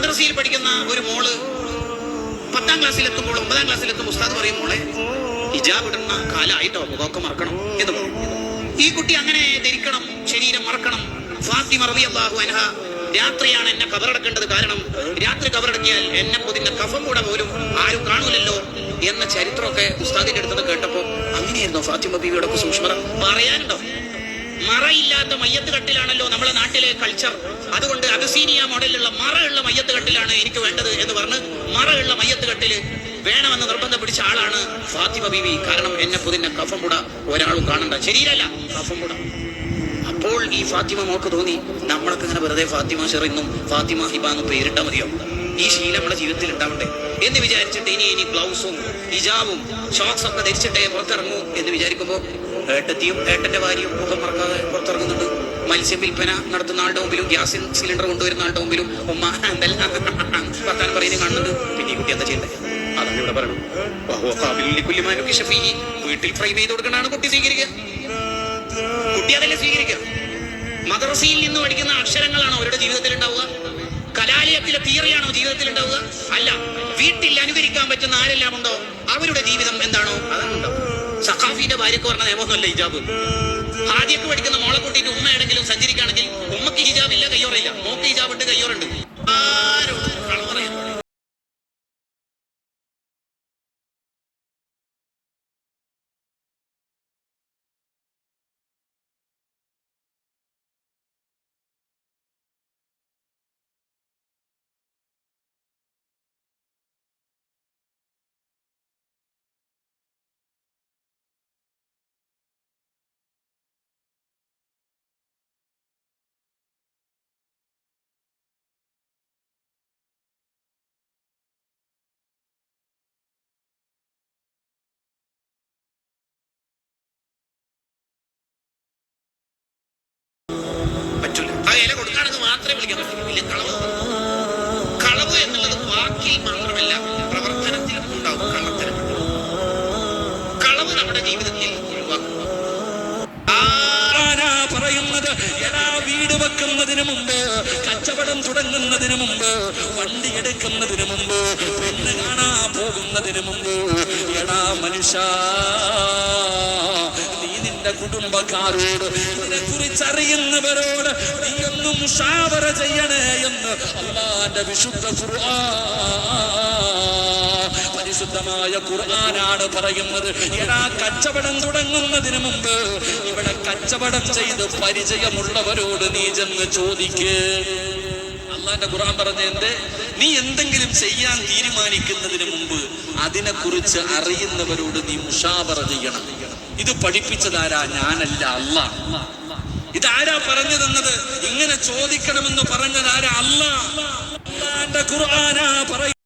മദ്രസയിൽ പഠിക്കുന്ന ഒരു മോൾ പത്താം ക്ലാസ്സിൽ എത്തുമ്പോൾ ഒമ്പതാം ക്ലാസ്സിൽ എത്തുമ്പോൾ ഉസ്താദ് പറയും മോളെ ഹിജാബ് ഇടുന്ന കാലായിട്ടോ? മുഖമൊക്കെ മറക്കണം. എന്ന് പറയും ഈ കുട്ടി അങ്ങനെ ധരിക്കണം ശരീരം മറക്കണം. ഫാത്തിമ അള്ളാഹു അനഹ രാത്രിയാണ് എന്നെ കബറടക്കേണ്ടത്. കാരണം രാത്രി കബറടക്കിയാൽ എന്നെ പൊതിന്റെ കഫം കൂടെ പോലും ആരും കാണൂലല്ലോ എന്ന ചരിത്രമൊക്കെ ഉസ്താദിന്റെ അടുത്ത് കേട്ടപ്പോ അങ്ങനെയായിരുന്നു ഫാത്തിമ ബീവിയുടെ സൂക്ഷ്മത? പറയാനുണ്ടോ? മറയില്ലാത്ത മയ്യത്ത് കട്ടിലാണല്ലോ നമ്മളെ നാട്ടിലെ കൾച്ചർ അതുകൊണ്ട് അഗസീനിയ മോഡലിലുള്ള മറയുള്ള മയ്യത്ത് കട്ടിലാണ് എനിക്ക് വേണ്ടത് എന്ന് പറഞ്ഞ് മറയുള്ള മയ്യത്ത് കട്ടിൽ വേണമെന്ന് നിർബന്ധം പിടിച്ച ആളാണ് ഫാത്തിമ ബീവി. കാരണം എന്നെ പുതിന കഫം കൂട ഒരാളും കാണണ്ട. ശരീരല്ല കഫം കൂട അപ്പോൾ ഈ ഫാത്തിമ മോക്ക് തോന്നി നമ്മളൊക്കെ ഇങ്ങനെ വെറുതെ ഫാത്തിമ ഷെറിന്നും ഫാത്തിമ ഹിബ എന്ന് മതിയാവും മതിയോ? ഈ ശീലം നമ്മുടെ ജീവിതത്തിൽ ഉണ്ടാവണ്ടേ എന്ന് വിചാരിച്ചിട്ട് ഇനി ഇനി ഗ്ലൗസും ഹിജാബും ഷോക്സ് ഒക്കെ ധരിച്ചിട്ടേ പുറത്തിറങ്ങൂ എന്ന് വിചാരിക്കുമ്പോൾ ഏട്ടത്തിയും ഏട്ടന്റെ ഭാര്യയും മുഖം മറക്കാതെ പുറത്തിറങ്ങുന്നുണ്ട്. മത്സ്യം വിൽപ്പന നടത്തുന്ന ആളുടെ മുമ്പിലും ഗ്യാസ് സിലിണ്ടർ കൊണ്ടുവരുന്ന ആളുടെ മുമ്പിലും ഉമ്മ എന്തെല്ലാം വർത്താനം പറയുന്നത് കാണുന്നുണ്ട്. പിന്നെ കുട്ടി എന്താ ചെയ്യണ്ടേ? അതാണ് വീട്ടിൽ ഫ്രെയിം ചെയ്ത് കൊടുക്കണാണ് കുട്ടി സ്വീകരിക്കുക. കുട്ടി അതല്ലേ സ്വീകരിക്കുക. മദ്രസയിൽ നിന്ന് പഠിക്കുന്ന അക്ഷരങ്ങളാണ് അവരുടെ ജീവിതത്തിൽ ഉണ്ടാവുക. കലാലയത്തിലെ തീറിയാണോ ജീവിതത്തിൽ ഉണ്ടാവുക? അല്ല. വീട്ടിൽ അനുകരിക്കാൻ പറ്റുന്ന ആരെല്ലാം ഉണ്ടോ? അവരുടെ ജീവിതം എന്താണോ? അതാണ് സഖാഫിന്റെ ഭാര്യക്ക് പറഞ്ഞ നിയമമൊന്നുമല്ല ഹിജാബ്. ആദ്യമൊക്കെ പഠിക്കുന്ന മോളെ ഉമ്മയാണെങ്കിലും സഞ്ചരിക്കുകയാണെങ്കിൽ ഉമ്മക്ക് ഹിജാബ് പറ്റൂല. ആ ഇല കൊടുക്കുകയാണെങ്കിൽ മാത്രമേ വിളിക്കാൻ പറ്റൂ. കളവ് കളവ് എന്നുള്ളത് വാക്കിൽ മാത്രമല്ല പ്രവർത്തനത്തിലും ഉണ്ടാവും കള്ളത്തരം. കളവ് നമ്മുടെ ജീവിതത്തിൽ ഒഴിവാക്കുക ആരാ പറയുന്നത്? എടാ വീട് വെക്കുന്നതിന് മുമ്പ് കച്ചവടം തുടങ്ങുന്നതിന് മുമ്പ് വണ്ടി എടുക്കുന്നതിന് മുമ്പ് പെണ്ണ് കാണാ പോകുന്നതിന് മുമ്പ് എടാ മനുഷ്യ. നിന്റെ കുടുംബക്കാരോട് ഇതിനെ കുറിച്ചറിയുന്നവരോട് നീ ഒന്നും മുഷാവറ ചെയ്യണേ എന്ന് അള്ളാന്റെ വിശുദ്ധ പരിശുദ്ധമായ ഖുർആനാണ് പറയുന്നത്. എടാ കച്ചവടം തുടങ്ങുന്നതിന് മുമ്പ് ഇവിടെ കച്ചവടം ചെയ്ത് പരിചയമുള്ളവരോട് നീ ചെന്ന് ചോദിക്ക്. അള്ളാന്റെ ഖുർആൻ പറഞ്ഞ എന്തേ? നീ എന്തെങ്കിലും ചെയ്യാൻ തീരുമാനിക്കുന്നതിന് മുമ്പ് അതിനെക്കുറിച്ച് അറിയുന്നവരോട് നീ മുഷാവറ ചെയ്യണം. ഇത് പഠിപ്പിച്ചതാരാ? ഞാനല്ല അല്ല. ഇതാരാ പറഞ്ഞു തന്നത് ഇങ്ങനെ ചോദിക്കണമെന്ന് പറഞ്ഞതാരാ? അല്ല. ഖുർആനാ പറയും